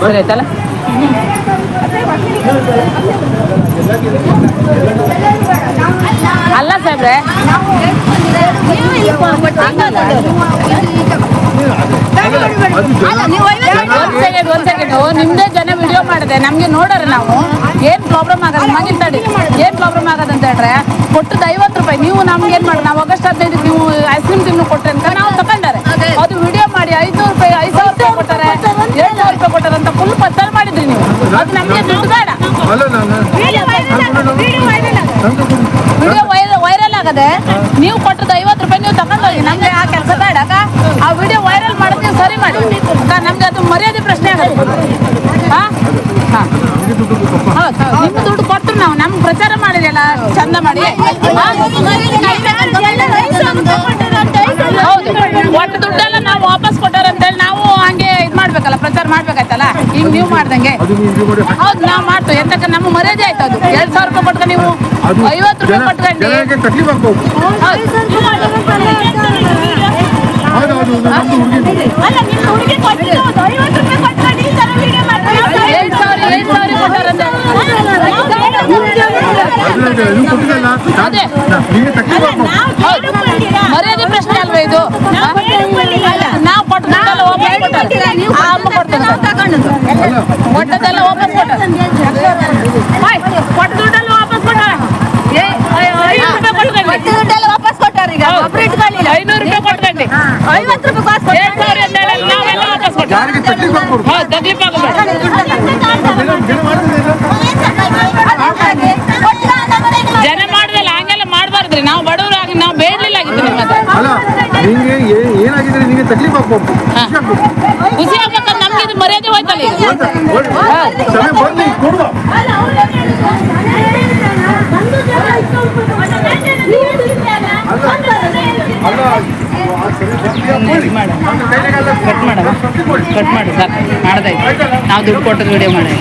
ಸರಿ ಆಯ್ತಲ್ಲ ಅಲ್ಲ ಸಾಹೇಬ್ರೆ ಸೆಕೆಂಡ್ ನಿಮ್ದೇ ಜನ ವಿಡಿಯೋ ಮಾಡಿದೆ. ನಮ್ಗೆ ನೋಡೋರು ನಾವು. ಏನ್ ಪ್ರಾಬ್ಲಮ್ ಆಗದ ಮಗಿಲ್ ತಡಿ ಏನ್ ಪ್ರಾಬ್ಲಮ್ ಆಗದಂತ ಹೇಳ್ರೆ ಕೊಟ್ಟದ್ದು ಐವತ್ತು ರೂಪಾಯಿ. ನೀವು ನಮ್ಗೆ ಏನ್ ಮಾಡಿ, ನಾವು ಆಗಸ್ಟ್ ಹದಿನೈದು ನೀವು ಐಸ್ ಕ್ರೀಮ್ ತಿನ್ನು ಕೊಟ್ಟೆ ಅಂತ ಮಾಡಿದ್ರಿ ನೀವು? ಅದು ನಮಗೆ ದುಡ್ಡು ಬೇಡ. ಅಲ್ಲ ನಾನು ವಿಡಿಯೋ ವೈರಲ್ ವೈರಲ್ ಆಗದೆ ನೀವು ಕೊಟ್ಟಿದ್ದ ಐವತ್ತು ರೂಪಾಯಿ ನೀವು ತಗೊಂಡೋಗಿ ನಮಗೆ ನಮ್ಗೆ ಆ ಕೆಲಸ ಬೇಡ ಅಕ್ಕ. ಆ ವಿಡಿಯೋ ವೈರಲ್ ಮಾಡೋದು ನೀವು ಸರಿ ಮಾಡಿ. ಅಕ್ಕ, ನಮ್ಗೆ ಅದು ಮರ್ಯಾದೆ ಪ್ರಶ್ನೆ ಆಗುತ್ತೆ ಹಾ? ಹಾ. ನಮಗೆ. ಹೌದು. ನಿಮ್ಮ ದುಡ್ಡು ಕೊಟ್ಟರು ನಾವು. ನಮ್ಗೆ ಪ್ರಚಾರ ಮಾಡಿದೆಯಲ್ಲ ಚಂದ ಮಾಡಿ. ನೀವು ಮಾಡ್ದಂಗೆ. ಹೌದು ನಾವು ಮಾಡ್ತೇವೆ. ಎಂತಕ್ಕ ನಮ್ಮ ಮರ್ಯಾದೆ ಆಯ್ತು ಅದು. ಎರಡ್ ಸಾವಿರ ರೂಪಾಯಿ ಕೊಟ್ಕೊಂಡು ನೀವು ಐವತ್ತು ರೂಪಾಯಿ ಕೊಟ್ಕೊಂಡು ಸಾವಿರ ಸಾವಿರ ಕೊಟ್ಟಾರಂತೆ. ಮರ್ಯಾದೆ ಪ್ರಶ್ನೆ ಅಲ್ವಾ ಇದು? ಕೊಟ್ಟದೆಲ್ಲ ವಾಪಸ್ ಕೊಟ್ಟ ದುಡ್ಡೆಲ್ಲ ವಾಪಸ್ ಕೊಟ್ಟಾರೆ ಏ, ಐ- ಐನೂರು ರೂಪಾಯಿ. ಐನೂರು ರೂಪಾಯಿ ನಾವೆಲ್ಲ ವಾಪಸ್ ಮಾಡ್ತಿದ್ದೀರಾ? ಜನ ಮಾಡ್ದಲ್ಲ ಹಂಗೆಲ್ಲ ಮಾಡಬಾರ್ದ್ರಿ ನಾವು ಬಡವರಾಗಿ ನಾವು ಬೇಡಲಿಲ್ಲ ಆಗಿತ್ತು ನಿಮ್ಮ ಹತ್ರ. ಅಲ್ಲ ನಿಂಗೆ ಏ- ಏನಾಗಿದ್ರೆ ನಿಮಗೆ ತಕ್ಲೀಫ್. ಖುಷಿ ಆಗ್ಬೇಕಂದ್ರೆ ನಮ್ಗೆ ಇದು ಮರ್ಯಾದೆ ಹೋಯ್ತಲ್ಲ ಸಮಯ ಬರ್ಲಿ ಕೊಡುವ ಕಟ್ ಮಾಡ. ಕಟ್ ಮಾಡಿ ಸರ್ ಮಾಡ್ದಾಯ್ತು ನಾವು ದುಡ್ಡು ಕೊಟ್ಟದ್ದು ವಿಡಿಯೋ ಮಾಡಿ.